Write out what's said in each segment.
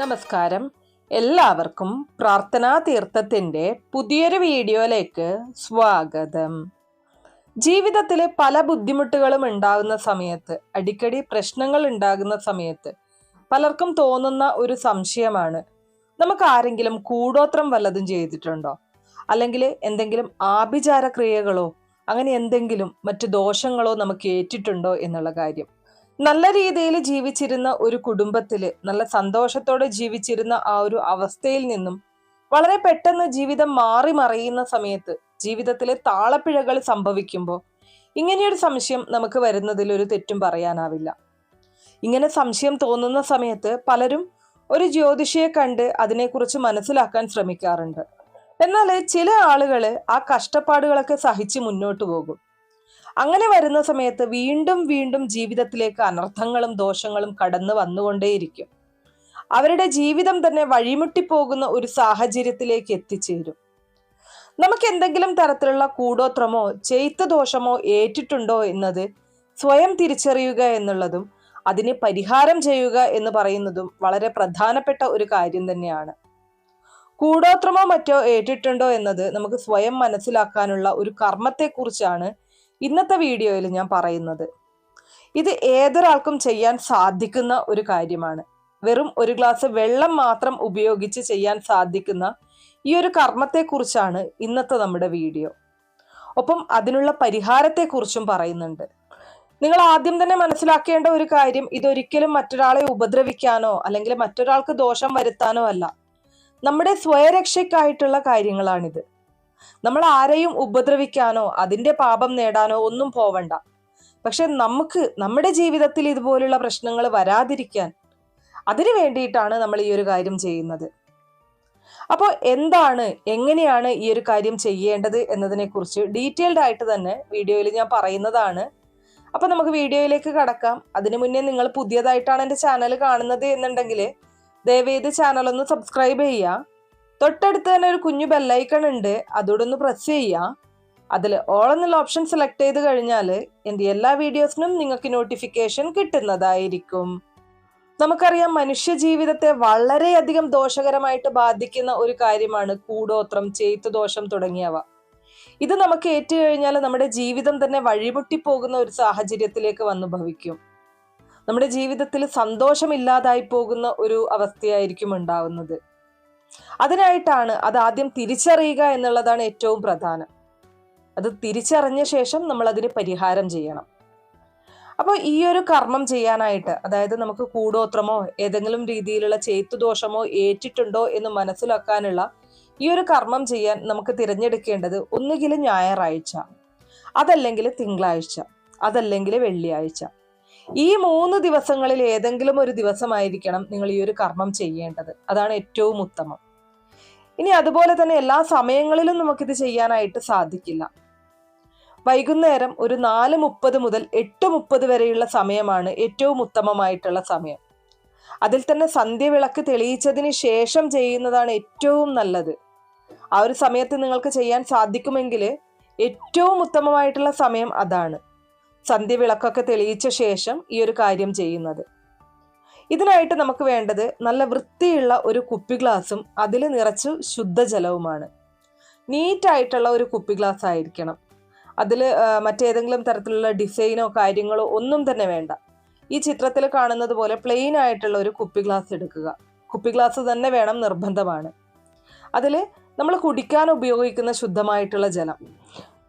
നമസ്കാരം. എല്ലാവർക്കും പ്രാർത്ഥനാ തീർത്ഥത്തിന്റെ പുതിയൊരു വീഡിയോയിലേക്ക് സ്വാഗതം. ജീവിതത്തിൽ പല ബുദ്ധിമുട്ടുകളും ഉണ്ടാകുന്ന സമയത്ത് അടിക്കടി പ്രശ്നങ്ങൾ ഉണ്ടാകുന്ന സമയത്ത് പലർക്കും തോന്നുന്ന ഒരു സംശയമാണ്. നമുക്ക് ആരെങ്കിലും കൂടോത്രം വല്ലതും ചെയ്തിട്ടുണ്ടോ? അല്ലെങ്കിൽ എന്തെങ്കിലും ആഭിചാര ക്രിയകളോ അങ്ങനെ എന്തെങ്കിലും മറ്റു ദോഷങ്ങളോ നമുക്ക് ഏറ്റിട്ടുണ്ടോ എന്നുള്ള കാര്യം. നല്ല രീതിയിൽ ജീവിച്ചിരുന്ന ഒരു കുടുംബത്തിൽ നല്ല സന്തോഷത്തോടെ ജീവിച്ചിരുന്ന ആ ഒരു അവസ്ഥയിൽ നിന്നും വളരെ പെട്ടെന്ന് ജീവിതം മാറി മറിയുന്ന സമയത്ത് ജീവിതത്തിലെ താളപ്പിഴകൾ സംഭവിക്കുമ്പോൾ ഇങ്ങനെയൊരു സംശയം നമുക്ക് വരുന്നതിൽ ഒരു തെറ്റും പറയാനാവില്ല. ഇങ്ങനെ സംശയം തോന്നുന്ന സമയത്ത് പലരും ഒരു ജ്യോതിഷിയെ കണ്ട് അതിനെക്കുറിച്ച് മനസ്സിലാക്കാൻ ശ്രമിക്കാറുണ്ട്. എന്നാൽ ചില ആളുകൾ ആ കഷ്ടപ്പാടുകളൊക്കെ സഹിച്ച് മുന്നോട്ട് പോകും. അങ്ങനെ വരുന്ന സമയത്ത് വീണ്ടും വീണ്ടും ജീവിതത്തിലേക്ക് അനർത്ഥങ്ങളും ദോഷങ്ങളും കടന്നു വന്നുകൊണ്ടേയിരിക്കും. അവരുടെ ജീവിതം തന്നെ വഴിമുട്ടിപ്പോകുന്ന ഒരു സാഹചര്യത്തിലേക്ക് എത്തിച്ചേരും. നമുക്ക് എന്തെങ്കിലും തരത്തിലുള്ള കൂടോത്രമോ ചെയ്ത്ത ദോഷമോ ഏറ്റിട്ടുണ്ടോ എന്നത് സ്വയം തിരിച്ചറിയുക എന്നുള്ളതും അതിന് പരിഹാരം ചെയ്യുക എന്ന് പറയുന്നതും വളരെ പ്രധാനപ്പെട്ട ഒരു കാര്യം തന്നെയാണ്. കൂടോത്രമോ മറ്റോ ഏറ്റിട്ടുണ്ടോ എന്നത് നമുക്ക് സ്വയം മനസ്സിലാക്കാനുള്ള ഒരു കർമ്മത്തെക്കുറിച്ചാണ് ഇന്നത്തെ വീഡിയോയിൽ ഞാൻ പറയുന്നത് ഇത് ഏതൊരാൾക്കും ചെയ്യാൻ സാധിക്കുന്ന ഒരു കാര്യമാണ്. വെറും ഒരു ഗ്ലാസ് വെള്ളം മാത്രം ഉപയോഗിച്ച് ചെയ്യാൻ സാധിക്കുന്ന ഈ ഒരു കർമ്മത്തെക്കുറിച്ചാണ് ഇന്നത്തെ നമ്മുടെ വീഡിയോ. ഒപ്പം അതിനുള്ള പരിഹാരത്തെക്കുറിച്ചും പറയുന്നുണ്ട്. നിങ്ങൾ ആദ്യം തന്നെ മനസ്സിലാക്കേണ്ട ഒരു കാര്യം ഇതൊരിക്കലും മറ്റൊരാളെ ഉപദ്രവിക്കാനോ അല്ലെങ്കിൽ മറ്റൊരാൾക്ക് ദോഷം വരുത്താനോ അല്ല. നമ്മുടെ സ്വയരക്ഷയ്ക്കായിട്ടുള്ള കാര്യങ്ങളാണിത്. നമ്മൾ ആരെയും ഉപദ്രവിക്കാനോ അതിന്റെ പാപം നേടാനോ ഒന്നും പോവണ്ട. പക്ഷെ നമുക്ക് നമ്മുടെ ജീവിതത്തിൽ ഇതുപോലുള്ള പ്രശ്നങ്ങൾ വരാതിരിക്കാൻ അതിനു വേണ്ടിയിട്ടാണ് നമ്മൾ ഈ ഒരു കാര്യം ചെയ്യുന്നത്. അപ്പോൾ എന്താണ് എങ്ങനെയാണ് ഈ ഒരു കാര്യം ചെയ്യേണ്ടത് എന്നതിനെ കുറിച്ച് ഡീറ്റെയിൽഡ് ആയിട്ട് തന്നെ വീഡിയോയിൽ ഞാൻ പറയുന്നതാണ്. അപ്പൊ നമുക്ക് വീഡിയോയിലേക്ക് കടക്കാം. അതിനു മുന്നേ നിങ്ങൾ പുതിയതായിട്ടാണ് എന്റെ ചാനൽ കാണുന്നത് എന്നുണ്ടെങ്കിൽ ദയവേത് ചാനൽ ഒന്ന് സബ്സ്ക്രൈബ് ചെയ്യുക. തൊട്ടടുത്ത് തന്നെ ഒരു കുഞ്ഞു ബെല്ലൈക്കൺ ഉണ്ട്. അതോടെ ഒന്ന് പ്രസ് ചെയ്യുക അതിൽ ഓൾ ഓപ്ഷൻ സെലക്ട് ചെയ്ത് കഴിഞ്ഞാൽ എന്റെ എല്ലാ വീഡിയോസിനും നിങ്ങൾക്ക് നോട്ടിഫിക്കേഷൻ കിട്ടുന്നതായിരിക്കും. നമുക്കറിയാം മനുഷ്യ ജീവിതത്തെ വളരെയധികം ദോഷകരമായിട്ട് ബാധിക്കുന്ന ഒരു കാര്യമാണ് കൂടോത്രം ദോഷം തുടങ്ങിയവ. ഇത് നമുക്ക് ഏറ്റുകഴിഞ്ഞാൽ നമ്മുടെ ജീവിതം തന്നെ വഴിമുട്ടി പോകുന്ന ഒരു സാഹചര്യത്തിലേക്ക് വന്നു ഭവിക്കും. നമ്മുടെ ജീവിതത്തിൽ സന്തോഷമില്ലാതായി പോകുന്ന ഒരു അവസ്ഥയായിരിക്കും ഉണ്ടാവുന്നത്. അതിനായിട്ടാണ് അത് ആദ്യം തിരിച്ചറിയുക എന്നുള്ളതാണ് ഏറ്റവും പ്രധാനം. അത് തിരിച്ചറിഞ്ഞ ശേഷം നമ്മൾ അതിന് പരിഹാരം ചെയ്യണം. അപ്പോൾ ഈ ഒരു കർമ്മം ചെയ്യാനായിട്ട് അതായത് നമുക്ക് കൂടോത്രമോ ഏതെങ്കിലും രീതിയിലുള്ള ചെയ്ത്തുദോഷമോ ഏറ്റിട്ടുണ്ടോ എന്ന് മനസ്സിലാക്കാനുള്ള ഈ ഒരു കർമ്മം ചെയ്യാൻ നമുക്ക് തിരഞ്ഞെടുക്കേണ്ടത് ഒന്നുകിൽ ഞായറാഴ്ച അതല്ലെങ്കിൽ തിങ്കളാഴ്ച അതല്ലെങ്കിൽ വെള്ളിയാഴ്ച. ഈ മൂന്ന് ദിവസങ്ങളിൽ ഏതെങ്കിലും ഒരു ദിവസമായിരിക്കണം നിങ്ങൾ ഈ ഒരു കർമ്മം ചെയ്യേണ്ടത്. അതാണ് ഏറ്റവും ഉത്തമം. ഇനി അതുപോലെ തന്നെ എല്ലാ സമയങ്ങളിലും നമുക്കിത് ചെയ്യാനായിട്ട് സാധിക്കില്ല. വൈകുന്നേരം ഒരു നാല് മുപ്പത് മുതൽ എട്ട് മുപ്പത് വരെയുള്ള സമയമാണ് ഏറ്റവും ഉത്തമമായിട്ടുള്ള സമയം. അതിൽ തന്നെ സന്ധ്യവിളക്ക് തെളിയിച്ചതിന് ശേഷം ചെയ്യുന്നതാണ് ഏറ്റവും നല്ലത്. ആ ഒരു സമയത്ത് നിങ്ങൾക്ക് ചെയ്യാൻ സാധിക്കുമെങ്കിൽ ഏറ്റവും ഉത്തമമായിട്ടുള്ള സമയം അതാണ്. സന്ധ്യവിളക്കൊക്കെ തെളിയിച്ച ശേഷം ഈ ഒരു കാര്യം ചെയ്യുന്നത്. ഇതിനായിട്ട് നമുക്ക് വേണ്ടത് നല്ല വൃത്തിയുള്ള ഒരു കുപ്പി ഗ്ലാസും അതിൽ നിറച്ച് ശുദ്ധജലവുമാണ്. നീറ്റായിട്ടുള്ള ഒരു കുപ്പി ഗ്ലാസ് ആയിരിക്കണം. അതിൽ മറ്റേതെങ്കിലും തരത്തിലുള്ള ഡിസൈനോ കാര്യങ്ങളോ ഒന്നും തന്നെ വേണ്ട. ഈ ചിത്രത്തിൽ കാണുന്നത് പോലെ പ്ലെയിൻ ആയിട്ടുള്ള ഒരു കുപ്പി ഗ്ലാസ് എടുക്കുക. കുപ്പി ഗ്ലാസ് തന്നെ വേണം നിർബന്ധമാണ്. അതിൽ നമ്മൾ കുടിക്കാൻ ഉപയോഗിക്കുന്ന ശുദ്ധമായിട്ടുള്ള ജലം.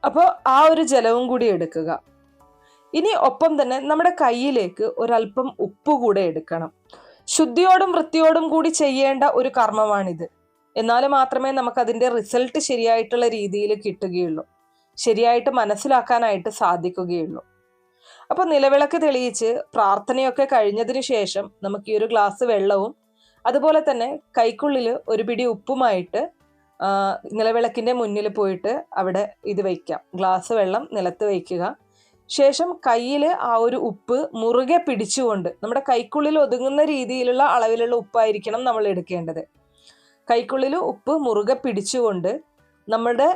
അപ്പോൾ ആ ഒരു ജലവും കൂടി എടുക്കുക. ഇനി ഒപ്പം തന്നെ നമ്മുടെ കയ്യിലേക്ക് ഒരല്പം ഉപ്പ് കൂടെ എടുക്കണം. ശുദ്ധിയോടും വൃത്തിയോടും കൂടി ചെയ്യേണ്ട ഒരു കർമ്മമാണിത്. എന്നാൽ മാത്രമേ നമുക്ക് അതിന്റെ റിസൾട്ട് ശരിയായിട്ടുള്ള രീതിയിൽ കിട്ടുകയുള്ളൂ. ശരിയായിട്ട് മനസ്സിലാക്കാനായിട്ട് സാധിക്കുകയുള്ളൂ. അപ്പോൾ നിലവിളക്ക് തെളിയിച്ച് പ്രാർത്ഥനയൊക്കെ കഴിഞ്ഞതിന് ശേഷം നമുക്ക് ഈ ഒരു ഗ്ലാസ് വെള്ളവും അതുപോലെ തന്നെ കൈക്കുള്ളിൽ ഒരു പിടി ഉപ്പുമായിട്ട് നിലവിളക്കിന്റെ മുന്നിൽ പോയിട്ട് അവിടെ ഇത് വയ്ക്കാം. ഗ്ലാസ് വെള്ളം നിലത്ത് വയ്ക്കുക. ശേഷം കയ്യിൽ ആ ഒരു ഉപ്പ് മുറുകെ പിടിച്ചുകൊണ്ട് നമ്മുടെ കൈക്കുള്ളിൽ ഒതുങ്ങുന്ന രീതിയിലുള്ള അളവിലുള്ള ഉപ്പായിരിക്കണം നമ്മൾ എടുക്കേണ്ടത്. കൈക്കുള്ളിൽ ഉപ്പ് മുറുകെ പിടിച്ചുകൊണ്ട് നമ്മുടെ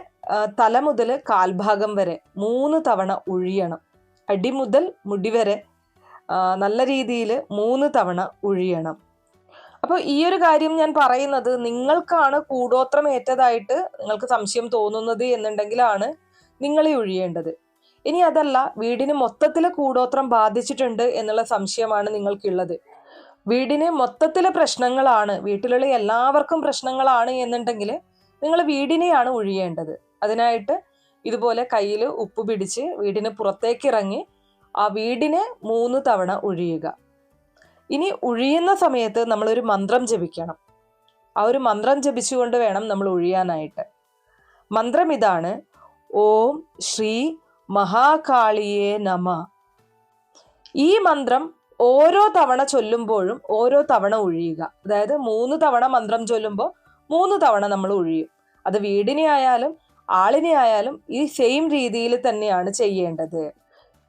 തല മുതൽ കാൽഭാഗം വരെ മൂന്ന് തവണ ഉഴിയണം. അടി മുതൽ മുടി വരെ നല്ല രീതിയിൽ മൂന്ന് തവണ ഉഴിയണം. അപ്പോൾ ഈ ഒരു കാര്യം ഞാൻ പറയുന്നത് നിങ്ങൾക്കാണ് കൂടോത്രം ഏറ്റതായിട്ട് നിങ്ങൾക്ക് സംശയം തോന്നുന്നത് എന്നുണ്ടെങ്കിലാണ് നിങ്ങളെ ഒഴിയേണ്ടത് ഇനി അതല്ല വീടിന് മൊത്തത്തിൽ കൂടോത്രം ബാധിച്ചിട്ടുണ്ട് എന്നുള്ള സംശയമാണ് നിങ്ങൾക്കുള്ളത്. വീടിന് മൊത്തത്തിലെ പ്രശ്നങ്ങളാണ് വീട്ടിലുള്ള എല്ലാവർക്കും പ്രശ്നങ്ങളാണ് എന്നുണ്ടെങ്കിൽ നിങ്ങൾ വീടിനെയാണ് ഒഴിയേണ്ടത്. അതിനായിട്ട് ഇതുപോലെ കയ്യിൽ ഉപ്പ് പിടിച്ച് വീടിന് പുറത്തേക്ക് ഇറങ്ങി ആ വീടിനെ മൂന്ന് തവണ ഒഴിയുക. ഇനി ഒഴിയുന്ന സമയത്ത് നമ്മളൊരു മന്ത്രം ജപിക്കണം. ആ ഒരു മന്ത്രം ജപിച്ചുകൊണ്ട് വേണം നമ്മൾ ഒഴിയാനായിട്ട്. മന്ത്രം ഇതാണ് ഓം ശ്രീ മഹാകാളിയേ നമ. ഈ മന്ത്രം ഓരോ തവണ ചൊല്ലുമ്പോഴും ഓരോ തവണ ഒഴിയുക. അതായത് മൂന്ന് തവണ മന്ത്രം ചൊല്ലുമ്പോൾ മൂന്ന് തവണ നമ്മൾ ഒഴിയും. അത് വീടിനെ ആയാലും ആളിനെ ആയാലും ഈ സെയിം രീതിയിൽ തന്നെയാണ് ചെയ്യേണ്ടത്.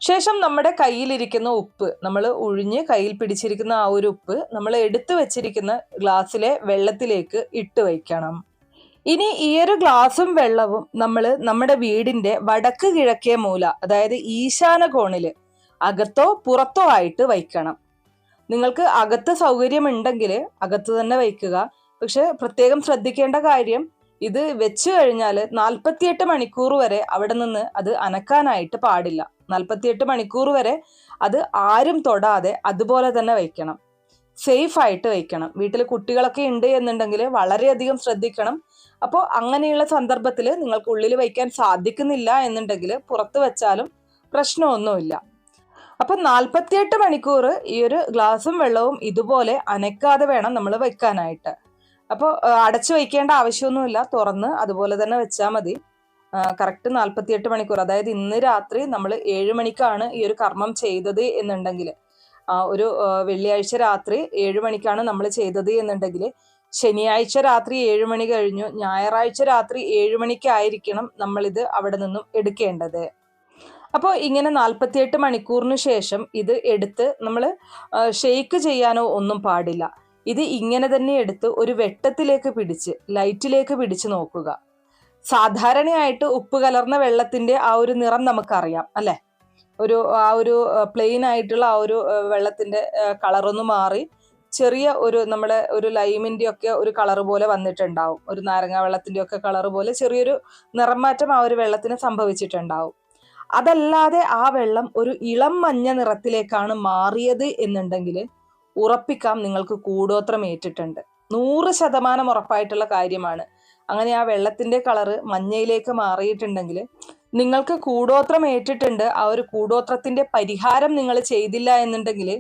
ശേഷം നമ്മുടെ കയ്യിലിരിക്കുന്ന ഉപ്പ് നമ്മൾ ഉഴിഞ്ഞ് കയ്യിൽ പിടിച്ചിരിക്കുന്ന ആ ഒരു ഉപ്പ് നമ്മൾ എടുത്തു വെച്ചിരിക്കുന്ന ഗ്ലാസ്സിലെ വെള്ളത്തിലേക്ക് ഇട്ട് വയ്ക്കണം. ഇനി ഈ ഒരു ഗ്ലാസും വെള്ളവും നമ്മൾ നമ്മുടെ വീടിന്റെ വടക്ക് കിഴക്കേ മൂല അതായത് ഈശാന കോണിൽ അകത്തോ പുറത്തോ ആയിട്ട് വയ്ക്കണം. നിങ്ങൾക്ക് അകത്ത് സൗകര്യമുണ്ടെങ്കിൽ അകത്ത് തന്നെ വയ്ക്കുക. പക്ഷെ പ്രത്യേകം ശ്രദ്ധിക്കേണ്ട കാര്യം ഇത് വെച്ചു കഴിഞ്ഞാൽ നാൽപ്പത്തിയെട്ട് മണിക്കൂർ വരെ അവിടെ നിന്ന് അത് അനക്കാനായിട്ട് പാടില്ല. നാൽപ്പത്തിയെട്ട് മണിക്കൂർ വരെ അത് ആരും തൊടാതെ അതുപോലെ തന്നെ വയ്ക്കണം. സേഫ് ആയിട്ട് വയ്ക്കണം വീട്ടിൽ കുട്ടികളൊക്കെ ഉണ്ട് എന്നുണ്ടെങ്കിൽ വളരെയധികം ശ്രദ്ധിക്കണം. അപ്പോൾ അങ്ങനെയുള്ള സന്ദർഭത്തിൽ നിങ്ങൾക്ക് ഉള്ളിൽ വയ്ക്കാൻ സാധിക്കുന്നില്ല എന്നുണ്ടെങ്കിൽ പുറത്ത് വെച്ചാലും പ്രശ്നമൊന്നുമില്ല. അപ്പൊ നാൽപ്പത്തിയെട്ട് മണിക്കൂർ ഈ ഒരു ഗ്ലാസും വെള്ളവും ഇതുപോലെ അനക്കാതെ വേണം നമ്മൾ വെക്കാനായിട്ട്. അപ്പോൾ അടച്ചു വയ്ക്കേണ്ട ആവശ്യമൊന്നുമില്ല. തുറന്ന് അതുപോലെ തന്നെ വെച്ചാൽ മതി. കറക്റ്റ് നാൽപ്പത്തിയെട്ട് മണിക്കൂർ അതായത് ഇന്ന് രാത്രി നമ്മൾ ഏഴ് മണിക്കാണ് ഈ ഒരു കർമ്മം ചെയ്തത് എന്നുണ്ടെങ്കിൽ ഒരു വെള്ളിയാഴ്ച രാത്രി ഏഴ് മണിക്കാണ് നമ്മൾ ചെയ്തത് എന്നുണ്ടെങ്കിൽ ശനിയാഴ്ച രാത്രി ഏഴ് മണി കഴിഞ്ഞു ഞായറാഴ്ച രാത്രി ഏഴ് മണിക്കായിരിക്കണം നമ്മളിത് അവിടെ നിന്നും എടുക്കേണ്ടത്. അപ്പോൾ ഇങ്ങനെ നാൽപ്പത്തിയെട്ട് മണിക്കൂറിന് ശേഷം ഇത് എടുത്ത് നമ്മൾ ഷെയ്ക്ക് ചെയ്യാനോ ഒന്നും പാടില്ല. ഇത് ഇങ്ങനെ തന്നെ എടുത്ത് ഒരു വെട്ടത്തിലേക്ക് പിടിച്ച് ലൈറ്റിലേക്ക് പിടിച്ച് നോക്കുക. സാധാരണയായിട്ട് ഉപ്പ് കലർന്ന വെള്ളത്തിന്റെ ആ ഒരു നിറം നമുക്കറിയാം അല്ലെ? ഒരു ആ ഒരു പ്ലെയിൻ ആയിട്ടുള്ള ആ ഒരു വെള്ളത്തിന്റെ കളറൊന്ന് മാറി ചെറിയ ഒരു നമ്മുടെ ഒരു ലൈമിന്റെ ഒക്കെ ഒരു കളർ പോലെ വന്നിട്ടുണ്ടാവും. ഒരു നാരങ്ങ വെള്ളത്തിന്റെ ഒക്കെ കളർ പോലെ ചെറിയൊരു നിറമാറ്റം ആ ഒരു വെള്ളത്തിന് സംഭവിച്ചിട്ടുണ്ടാവും. അതല്ലാതെ ആ വെള്ളം ഒരു ഇളം മഞ്ഞ നിറത്തിലേക്കാണ് മാറിയത് എന്നുണ്ടെങ്കിൽ ഉറപ്പിക്കാം നിങ്ങൾക്ക് കൂടോത്രം ഏറ്റിട്ടുണ്ട്. നൂറ് ശതമാനം ഉറപ്പായിട്ടുള്ള കാര്യമാണ്. അങ്ങനെ ആ വെള്ളത്തിന്റെ കളറ് മഞ്ഞയിലേക്ക് മാറിയിട്ടുണ്ടെങ്കിൽ നിങ്ങൾക്ക് കൂടോത്രം ഏറ്റിട്ടുണ്ട് ആ ഒരു കൂടോത്രത്തിന്റെ പരിഹാരം നിങ്ങൾ ചെയ്തില്ല എന്നുണ്ടെങ്കിൽ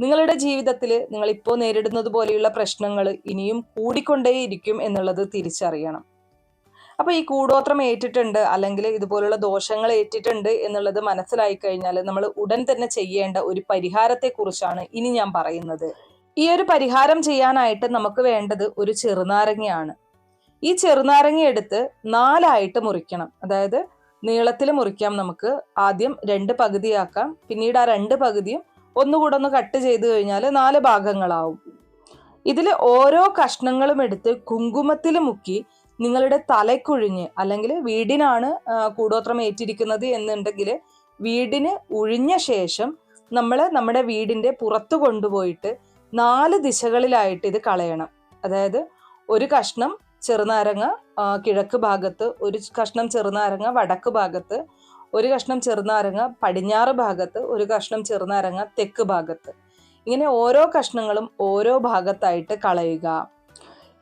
നിങ്ങളുടെ ജീവിതത്തിൽ നിങ്ങൾ ഇപ്പോൾ നേരിടുന്നത് പോലെയുള്ള പ്രശ്നങ്ങൾ ഇനിയും കൂടിക്കൊണ്ടേയിരിക്കും എന്നുള്ളത് തിരിച്ചറിയണം. അപ്പൊ ഈ കൂടോത്രം ഏറ്റിട്ടുണ്ട് അല്ലെങ്കിൽ ഇതുപോലുള്ള ദോഷങ്ങൾ ഏറ്റിട്ടുണ്ട് എന്നുള്ളത് മനസ്സിലായി കഴിഞ്ഞാൽ നമ്മൾ ഉടൻ തന്നെ ചെയ്യേണ്ട ഒരു പരിഹാരത്തെ കുറിച്ചാണ് ഇനി ഞാൻ പറയുന്നത്. ഈ ഒരു പരിഹാരം ചെയ്യാനായിട്ട് നമുക്ക് വേണ്ടത് ഒരു ചെറുനാരങ്ങയാണ്. ഈ ചെറുനാരങ്ങ എടുത്ത് നാലായിട്ട് മുറിക്കണം. അതായത് നീളത്തിൽ മുറിക്കാം നമുക്ക്. ആദ്യം രണ്ട് പകുതിയാക്കാം. പിന്നീട് ആ രണ്ട് പകുതിയും ഒന്നുകൂടെ ഒന്ന് കട്ട് ചെയ്ത് കഴിഞ്ഞാൽ നാല് ഭാഗങ്ങളാവും. ഇതിൽ ഓരോ കഷ്ണങ്ങളും എടുത്ത് കുങ്കുമത്തിൽ മുക്കി നിങ്ങളുടെ തലക്കുഴിഞ്ഞ് അല്ലെങ്കിൽ വീടിനാണ് കൂടോത്രം ഏറ്റിരിക്കുന്നത് എന്നുണ്ടെങ്കിൽ വീടിന് ഉഴിഞ്ഞ ശേഷം നമ്മൾ നമ്മുടെ വീടിന്റെ പുറത്ത് കൊണ്ടുപോയിട്ട് നാല് ദിശകളിലായിട്ട് ഇത് കളയണം. അതായത് ഒരു കഷ്ണം ചെറുനാരങ്ങ കിഴക്ക് ഭാഗത്ത് ഒരു കഷ്ണം ചെറുനാരങ്ങ വടക്ക് ഭാഗത്ത് ഒരു കഷ്ണം ചെറുനാരങ്ങ പടിഞ്ഞാറ് ഭാഗത്ത് ഒരു കഷ്ണം ചെറുനാരങ്ങ തെക്ക് ഭാഗത്ത്. ഇങ്ങനെ ഓരോ കഷ്ണങ്ങളും ഓരോ ഭാഗത്തായിട്ട് കളയുക.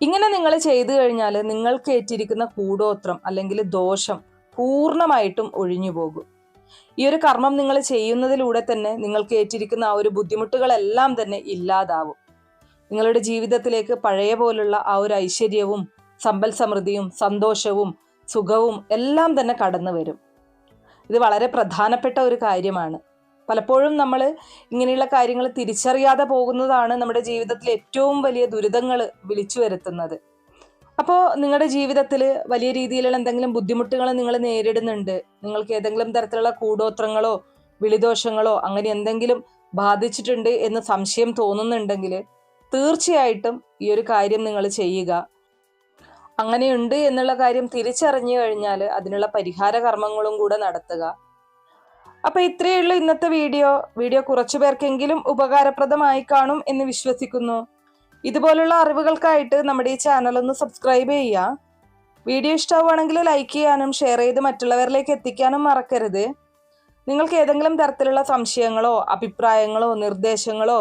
ഇങ്ങനെ നിങ്ങൾ ചെയ്തു കഴിഞ്ഞാൽ നിങ്ങൾക്ക് ഏറ്റിരിക്കുന്ന കൂടോത്രം അല്ലെങ്കിൽ ദോഷം പൂർണമായിട്ടും ഒഴിഞ്ഞു പോകും. ഈ ഒരു കർമ്മം നിങ്ങൾ ചെയ്യുന്നതിലൂടെ തന്നെ നിങ്ങൾക്ക് ഏറ്റിരിക്കുന്ന ആ ഒരു ബുദ്ധിമുട്ടുകളെല്ലാം തന്നെ ഇല്ലാതാവും. നിങ്ങളുടെ ജീവിതത്തിലേക്ക് പഴയ പോലുള്ള ആ ഒരു ഐശ്വര്യവും സമ്പൽ സമൃദ്ധിയും സന്തോഷവും സുഖവും എല്ലാം തന്നെ കടന്നു വരും. ഇത് വളരെ പ്രധാനപ്പെട്ട ഒരു കാര്യമാണ്. പലപ്പോഴും നമ്മൾ ഇങ്ങനെയുള്ള കാര്യങ്ങൾ തിരിച്ചറിയാതെ പോകുന്നതാണ് നമ്മുടെ ജീവിതത്തിൽ ഏറ്റവും വലിയ ദുരിതങ്ങൾ വിളിച്ചു വരുത്തുന്നത്. അപ്പോൾ നിങ്ങളുടെ ജീവിതത്തിൽ വലിയ രീതിയിലുള്ള എന്തെങ്കിലും ബുദ്ധിമുട്ടുകൾ നിങ്ങൾ നേരിടുന്നുണ്ട്. നിങ്ങൾക്ക് ഏതെങ്കിലും തരത്തിലുള്ള കൂടോത്രങ്ങളോ വിളിദോഷങ്ങളോ അങ്ങനെ എന്തെങ്കിലും ബാധിച്ചിട്ടുണ്ട് എന്ന് സംശയം തോന്നുന്നുണ്ടെങ്കിൽ തീർച്ചയായിട്ടും ഈ ഒരു കാര്യം നിങ്ങൾ ചെയ്യുക. അങ്ങനെയുണ്ട് എന്നുള്ള കാര്യം തിരിച്ചറിഞ്ഞു കഴിഞ്ഞാൽ അതിനുള്ള പരിഹാര കർമ്മങ്ങളും കൂടെ നടത്തുക. അപ്പൊ ഇത്രയേ ഉള്ളൂ ഇന്നത്തെ വീഡിയോ. വീഡിയോ കുറച്ചു പേർക്കെങ്കിലും ഉപകാരപ്രദമായി കാണും എന്ന് വിശ്വസിക്കുന്നു. ഇതുപോലുള്ള അറിവുകൾക്കായിട്ട് നമ്മുടെ ഈ ചാനൽ ഒന്ന് സബ്സ്ക്രൈബ് ചെയ്യുക. വീഡിയോ ഇഷ്ടമാവുകയാണെങ്കിൽ ലൈക്ക് ചെയ്യാനും ഷെയർ ചെയ്ത് മറ്റുള്ളവരിലേക്ക് എത്തിക്കാനും മറക്കരുത്. നിങ്ങൾക്ക് ഏതെങ്കിലും തരത്തിലുള്ള സംശയങ്ങളോ അഭിപ്രായങ്ങളോ നിർദ്ദേശങ്ങളോ